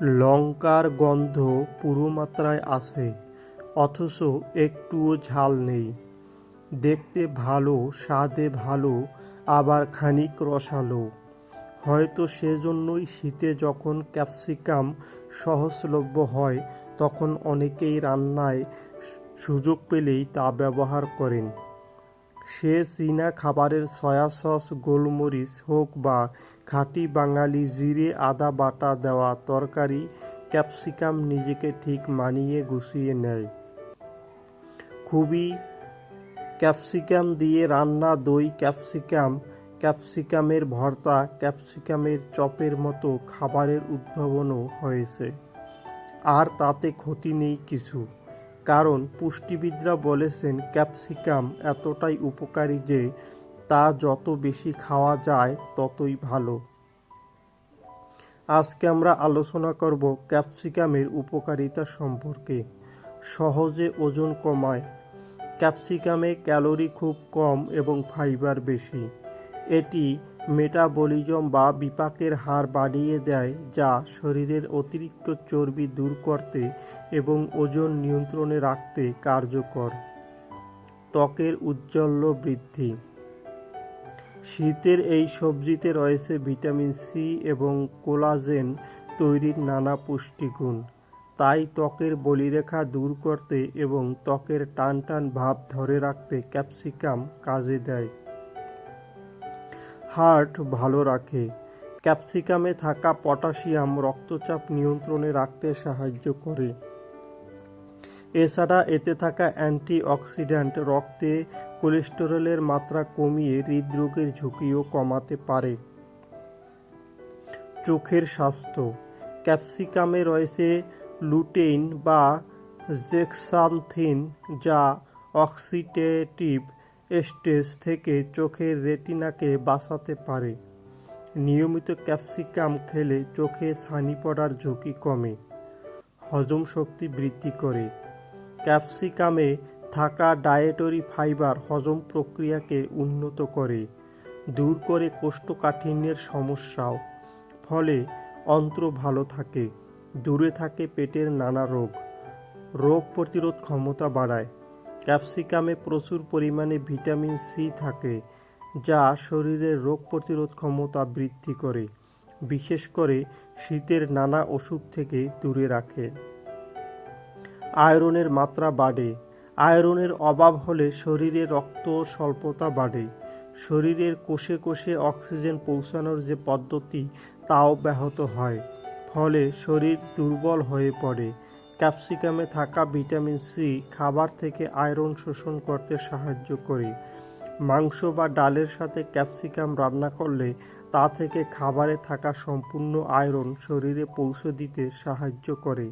লঙ্কার গন্ধ পুরো মাত্রায় আসে অথচ একটুও ঝাল নেই। দেখতে ভালো, স্বাদে ভালো, আবার খানিক রসালো। হয়তো সেজন্যই শীতে যখন ক্যাপসিকাম সহজলভ্য হয়, তখন অনেকেই রান্নায় সুযোগ পেলেই তা ব্যবহার করেন। সে চীনা খাবারের সয়া সস, গোলমরিচ হোক বা খাঁটি বাঙালি জিরে, আদা বাটা দেওয়া তরকারি, ক্যাপসিকাম নিজেকে ঠিক মানিয়ে গুছিয়ে নেয়। খুবই ক্যাপসিকাম দিয়ে রান্না দই, ক্যাপসিকাম, ক্যাপসিকামের ভর্তা, ক্যাপসিকামের চপের মতো খাবারের উদ্ভাবনও হয়েছে। আর তাতে ক্ষতি নেই কিছু। কারণ পুষ্টিবিদরা বলেছেন ক্যাপসিকাম এতটাই উপকারী যে তা যত বেশি খাওয়া যায় ততই ভালো। আজকে আমরা আলোচনা করব ক্যাপসিকামের উপকারিতা সম্পর্কে। সহজে ওজন কমায়। ক্যাপসিকামে ক্যালোরি খুব কম এবং ফাইবার বেশি। এটি মেটাবলিজম বা বিপাকের হার বাড়িয়ে দেয়, যা শরীরের অতিরিক্ত চর্বি দূর করতে এবং ওজন নিয়ন্ত্রণে রাখতে কার্যকর। ত্বকের উজ্জ্বল্য বৃদ্ধি। শীতের এই সবজিতে রয়েছে ভিটামিন সি এবং কোলাজেন তৈরির নানা পুষ্টিগুণ। তাই ত্বকের বলিরেখা দূর করতে এবং ত্বকের টান টান ভাব ধরে রাখতে ক্যাপসিকাম কাজে দেয়। হার্ট ভালো রাখে। ক্যাপসিকামে থাকা পটাশিয়াম রক্তচাপ নিয়ন্ত্রণে রাখতে সাহায্য করে। এছাড়া এতে থাকা অ্যান্টিঅক্সিডেন্ট রক্তে কোলেস্টেরলের মাত্রা কমিয়ে হৃদরোগের ঝুঁকিও কমাতে পারে। চোখের স্বাস্থ্য। ক্যাপসিকামে রয়েছে লুটেইন বা জেক্সান্থিন যা অক্সিডেটিভ স্টেজ থেকে চোখের রেটিনাকে বাঁচাতে পারে। নিয়মিত ক্যাপসিকাম খেলে চোখে ছানি পড়ার ঝুঁকি কমে, হজম শক্তি বৃদ্ধি করে। ক্যাপসিকামে থাকা ডায়েটরি ফাইবার হজম প্রক্রিয়াকে উন্নত করে, দূর করে কোষ্ঠকাঠিন্যের সমস্যাও, ফলে অন্ত্র ভালো থাকে, দূরে থাকে পেটের নানা রোগ রোগ প্রতিরোধ ক্ষমতা বাড়ায়। ক্যাপসিকামে প্রচুর পরিমাণে ভিটামিন সি থাকে, যা শরীরের রোগ প্রতিরোধ ক্ষমতা বৃদ্ধি করে, বিশেষ করে শীতের নানা অসুখ থেকে দূরে রাখে। আয়রনের মাত্রা বাড়ে। আয়রনের অভাব হলে শরীরে রক্ত স্বল্পতা বাড়ে। শরীরের কোষে কোষে অক্সিজেন পৌঁছানোর যে পদ্ধতি, তাও ব্যাহত হয়। ফলে শরীর দুর্বল হয়ে পড়ে। ক্যাপসিকামে থাকা ভিটামিন সি খাবার থেকে আয়রন শোষণ করতে সাহায্য করে। মাংস বা ডালের সাথে ক্যাপসিকাম রান্না করলে তা থেকে খাবারে থাকা সম্পূর্ণ আয়রন শরীরে পৌঁছে দিতে সাহায্য করে।